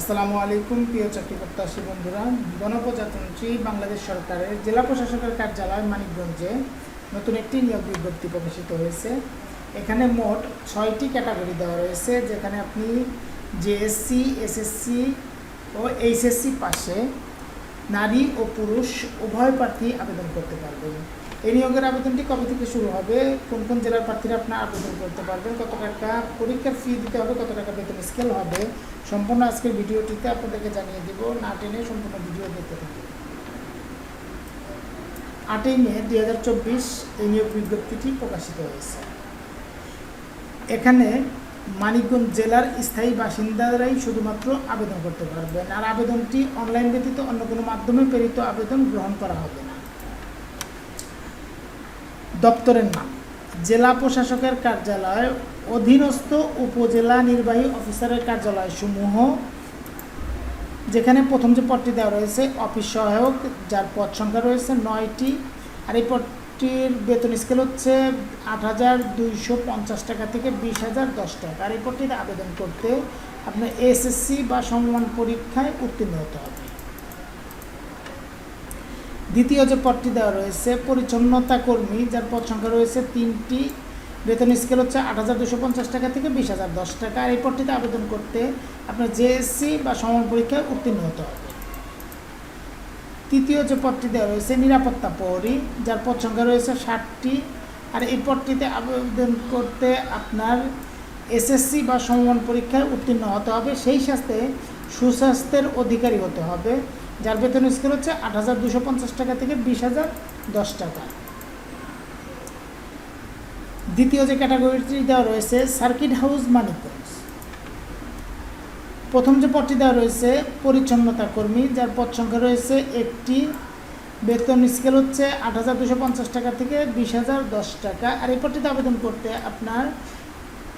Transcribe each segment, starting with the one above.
আসসালামু আলাইকুম, প্রিয় চাকরি প্রত্যাশী বন্ধুরা গণপ্রজাতন্ত্রী বাংলাদেশ সরকারের জেলা প্রশাসকের কার্যালয় মানিকগঞ্জে নতুন একটি নিয়োগ বিজ্ঞপ্তি প্রকাশিত হয়েছে। এখানে মোট ছয়টি ক্যাটাগরি দেওয়া রয়েছে, যেখানে আপনি জেএসসি এসএসসি ও এইচএসসি পাশে নারী ও পুরুষ উভয় প্রার্থী আবেদন করতে পারবেন। এই নিয়োগের আবেদনটি কবে থেকে শুরু হবে? কোন কোন জেলার প্রার্থীরা আপনার আবেদন করতে পারবেন? কত টাকা পরীক্ষার ফি দিতে হবে? কত টাকা বেতন স্কেল হবে? সম্পূর্ণ আজকের ভিডিওটিতে আপনাদেরকে জানিয়ে দিব। না টেনে সম্পূর্ণ ভিডিও দেখতে থাকুন। আটই মে দুই হাজার চব্বিশ এই নিয়োগ বিজ্ঞপ্তিটি প্রকাশিত হয়েছে। এখানে মানিকগঞ্জ জেলার স্থায়ী বাসিন্দারাই শুধুমাত্র আবেদন করতে পারবেন। আর আবেদনটি অনলাইন ব্যতীত অন্য কোনো মাধ্যমে প্রেরিত আবেদন গ্রহণ করা হবে না। দপ্তরের নাম। জেলা প্রশাসকের কার্যালয়, অধীনস্থ উপজেলা নির্বাহী অফিসারের কার্যালয় সমূহ যেখানে প্রথম যে পদটি দেওয়া রয়েছে, অফিস সহায়ক, যার পদ সংখ্যা রয়েছে নয়টি, আর এই পদটির বেতন স্কেল হচ্ছে আট হাজার দুইশো পঞ্চাশ টাকা থেকে বিশ হাজার দশ টাকা। আর এই পদটিতে আবেদন করতে আপনার এসএসসি বা সমমান পরীক্ষায় উত্তীর্ণ হতে হবে। দ্বিতীয় যে পদটি দেওয়া রয়েছে, পরিচ্ছন্নতা কর্মী, যার পদ সংখ্যা রয়েছে তিনটি। বেতন স্কেল হচ্ছে আট হাজার দুশো পঞ্চাশ টাকা থেকে বিশ হাজার দশ টাকা। আর এই পদটিতে আবেদন করতে আপনার জেএসসি বা সমান পরীক্ষায় উত্তীর্ণ হতে হবে। তৃতীয় যে পদটি দেওয়া রয়েছে, নিরাপত্তা প্রহরী, যার পদ সংখ্যা রয়েছে ষাটটি। আর এই পদটিতে আবেদন করতে আপনার এসএসসি বা সমমান পরীক্ষায় উত্তীর্ণ হতে হবে। সেই সাথে সুস্বাস্থ্যের অধিকারী হতে হবে। যার বেতন স্কেল হচ্ছে আট হাজার দুশো পঞ্চাশ টাকা থেকে বিশ হাজার দশ টাকা। দ্বিতীয় যে ক্যাটাগরিটি দেওয়া রয়েছে সার্কিট হাউস মানিকগঞ্জ প্রথম যে পদটি দেওয়া রয়েছে, পরিচ্ছন্নতা কর্মী, যার পদ সংখ্যা রয়েছে একটি, বেতন স্কেল হচ্ছে আট হাজার দুশো পঞ্চাশ টাকা থেকে বিশ হাজার দশ টাকা। আর এই পদটিতে আবেদন করতে আপনার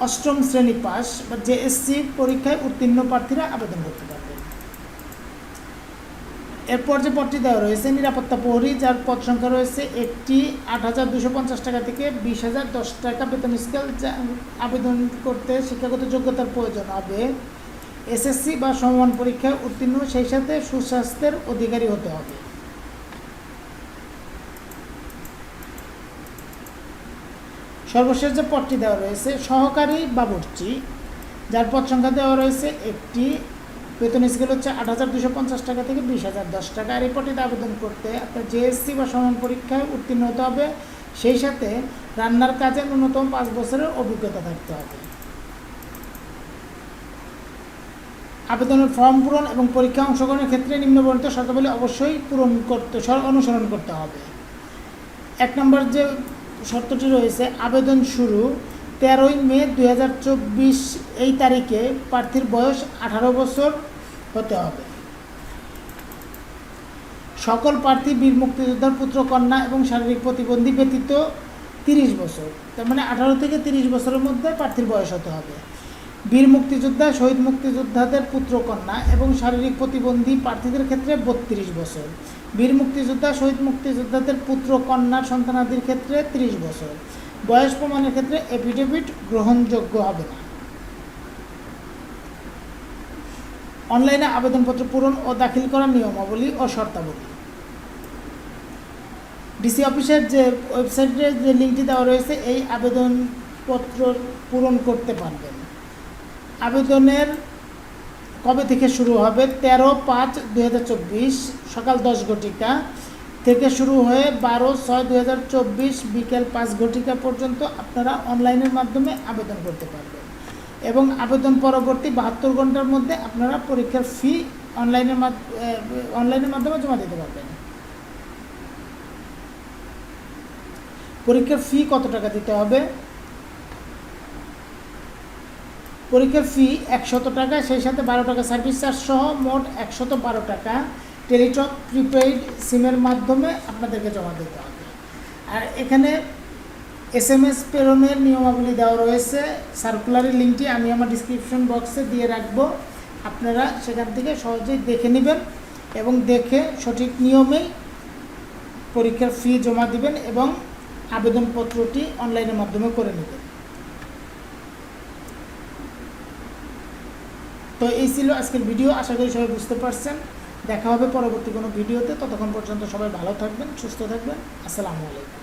অষ্টম শ্রেণি পাস বা জেএসসি পরীক্ষায় উত্তীর্ণ প্রার্থীরা আবেদন করতে পারবেন। এরপর যে পদটি দেওয়া রয়েছে, নিরাপত্তা প্রহরী, যার পদ সংখ্যা রয়েছে একটি আট হাজার দুশো পঞ্চাশ টাকা থেকে বিশ হাজার দশ টাকা বেতন স্কেল আবেদন করতে শিক্ষাগত যোগ্যতার প্রয়োজন হবে। এসএসসি বা সমমান পরীক্ষায় উত্তীর্ণ, সেই সাথে সুস্বাস্থ্যের অধিকারী হতে হবে। সর্বশেষ যে পদটি দেওয়া রয়েছে, সহকারী বাবুর্চি, যার পদ সংখ্যা দেওয়া রয়েছে একটি বেতন স্কেল হচ্ছে আট হাজার দুশো পঞ্চাশ টাকা থেকে বিশ হাজার দশ টাকা। আর আবেদন করতে আপনার জেএসসি বা সমান পরীক্ষায় উত্তীর্ণ হতে হবে, সেই সাথে রান্নার কাজে ন্যূনতম পাঁচ বছরের অভিজ্ঞতা থাকতে হবে। আবেদনের ফর্ম পূরণ এবং পরীক্ষা অংশগ্রহণের ক্ষেত্রে নিম্নবর্ণিত শর্তাবলী অবশ্যই পূরণ করতে, সর- অনুসরণ করতে হবে। এক নম্বর যে শর্তটি রয়েছে, আবেদন শুরু তেরোই মে দু হাজার চব্বিশ এই তারিখে প্রার্থীর বয়স আঠারো বছর হতে হবে। সকল প্রার্থী বীর মুক্তিযোদ্ধার পুত্র কন্যা এবং শারীরিক প্রতিবন্ধী ব্যতীত তিরিশ বছর, তার মানে আঠারো থেকে তিরিশ বছরের মধ্যে প্রার্থীর বয়স হতে হবে। বীর মুক্তিযোদ্ধা, শহীদ মুক্তিযোদ্ধাদের পুত্র কন্যা এবং শারীরিক প্রতিবন্ধী প্রার্থীদের ক্ষেত্রে বত্রিশ বছর, বীর মুক্তিযোদ্ধা, শহীদ মুক্তিযোদ্ধাদের পুত্র কন্যার সন্তানাদির ক্ষেত্রে ত্রিশ বছর বয়স প্রমাণের ক্ষেত্রে এফিডেভিট গ্রহণযোগ্য হবে না। অনলাইনে আবেদনপত্র পূরণ ও দাখিল করার নিয়মাবলী ও শর্তাবলী। ডিসি অফিসের যে ওয়েবসাইটে যে লিঙ্কটি দেওয়া রয়েছে, এই আবেদনপত্র পূরণ করতে পারবেন। আবেদনের কবে থেকে শুরু হবে? তেরো পাঁচ চব্বিশ, সকাল দশ ঘটিকা। থেকে শুরু হয়ে বারো ছয় দুই হাজার চব্বিশ বিকেল পাঁচ ঘটিকা পর্যন্ত আপনারা অনলাইনের মাধ্যমে আবেদন করতে পারবেন। এবং আবেদন পরবর্তী বাহাত্তর ঘণ্টার মধ্যে আপনারা পরীক্ষার ফি অনলাইনের অনলাইনের মাধ্যমে জমা দিতে পারবেন। পরীক্ষার ফি কত টাকা দিতে হবে? পরীক্ষার ফি একশত টাকা, সেই সাথে বারো টাকা সার্ভিস চার্জ সহ মোট একশত টাকা। টেলিটক, প্রিপেইড সিমের মাধ্যমে আপনাদেরকে জমা দিতে হবে। আর এখানে এস এম এস প্রেরণের নিয়মাবলী দেওয়া রয়েছে। সার্কুলারের লিঙ্কটি আমি আমার ডিসক্রিপশন বক্সে দিয়ে রাখব। আপনারা সেখান থেকে সহজেই দেখে নেবেন এবং দেখে সঠিক নিয়মেই পরীক্ষার ফি জমা দিবেন এবং আবেদনপত্রটি অনলাইনের মাধ্যমে করে নেবেন। তো এই ছিল আজকের ভিডিও। আশা করি সবাই বুঝতে পারছেন। দেখা হবে পরবর্তী কোনো ভিডিওতে। ততক্ষণ পর্যন্ত সবাই ভালো থাকবেন সুস্থ থাকবেন। আসসালামু আলাইকুম।